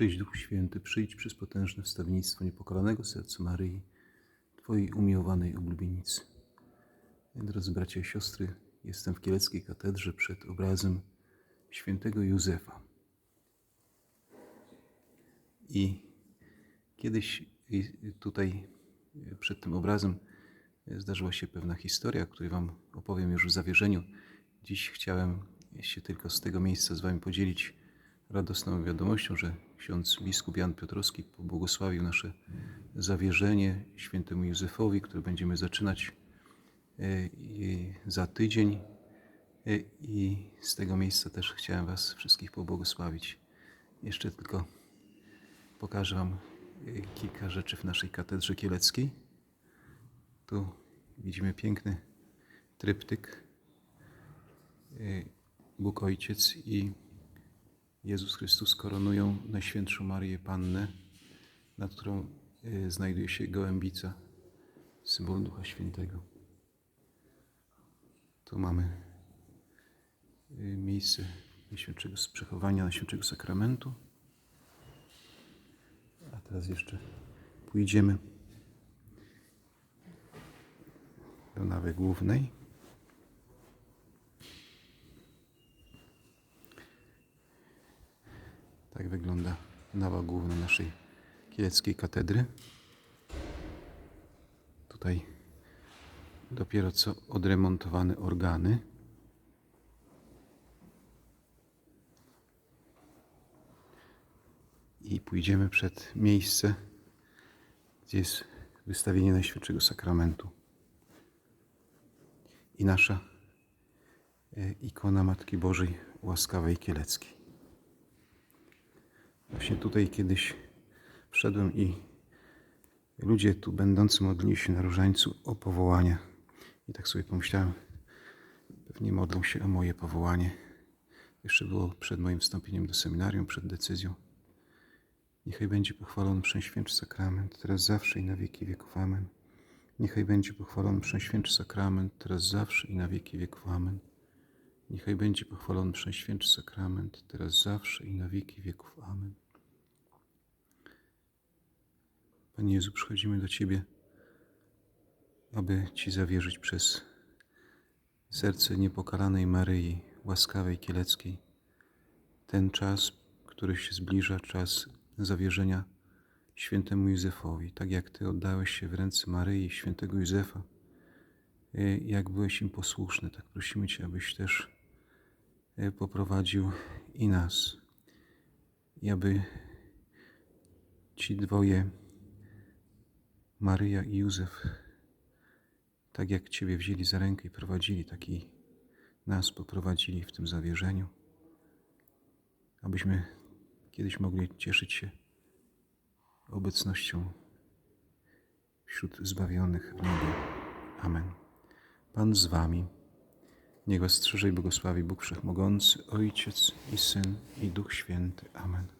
Przyjdź Duch Święty, przyjdź przez potężne wstawiennictwo niepokalanego serca Maryi, Twojej umiłowanej oblubienicy. Drodzy bracia i siostry, jestem w Kieleckiej Katedrze przed obrazem świętego Józefa. I kiedyś tutaj przed tym obrazem zdarzyła się pewna historia, o której Wam opowiem już w zawierzeniu. Dziś chciałem się tylko z tego miejsca z Wami podzielić radosną wiadomością, że ksiądz biskup Jan Piotrowski pobłogosławił nasze zawierzenie świętemu Józefowi, które będziemy zaczynać e, za tydzień. E, I z tego miejsca też chciałem Was wszystkich pobłogosławić. Jeszcze tylko pokażę Wam e, kilka rzeczy w naszej katedrze kieleckiej. Tu widzimy piękny tryptyk. Bóg Ojciec i Jezus Chrystus koronują Najświętszą Marię Pannę, nad którą e, znajduje się gołębica, symbol Ducha Świętego. Tu mamy e, miejsce Najświętszego przechowania Najświętszego Sakramentu. A teraz jeszcze pójdziemy do nawy głównej. Tak wygląda nawa główna naszej kieleckiej katedry. Tutaj dopiero co odremontowane organy. I pójdziemy przed miejsce, gdzie jest wystawienie Najświętszego Sakramentu. I nasza e, ikona Matki Bożej Łaskawej Kieleckiej. Właśnie tutaj kiedyś wszedłem i ludzie tu będący modlili się na różańcu o powołanie. I tak sobie pomyślałem, pewnie modlą się o moje powołanie. Jeszcze było przed moim wstąpieniem do seminarium, przed decyzją. Niechaj będzie pochwalony Przeświętszy Sakrament, teraz zawsze i na wieki wieków. Amen. Niechaj będzie pochwalony Przeświętszy Sakrament, teraz zawsze i na wieki wieków. Amen. Niechaj będzie pochwalony Przeświętszy Sakrament, teraz zawsze i na wieki wieków. Amen. Panie Jezu, przychodzimy do Ciebie, aby Ci zawierzyć przez serce niepokalanej Maryi, łaskawej Kieleckiej, ten czas, który się zbliża, czas zawierzenia świętemu Józefowi. Tak jak Ty oddałeś się w ręce Maryi świętego Józefa, e, jak byłeś im posłuszny, tak prosimy Cię, abyś też e, poprowadził i nas. I aby ci dwoje, Maryja i Józef, tak jak Ciebie wzięli za rękę i prowadzili, tak i nas poprowadzili w tym zawierzeniu, abyśmy kiedyś mogli cieszyć się obecnością wśród zbawionych w niebie. Amen. Pan z Wami. Niech Was strzeże i błogosławi Bóg Wszechmogący, Ojciec i Syn i Duch Święty. Amen.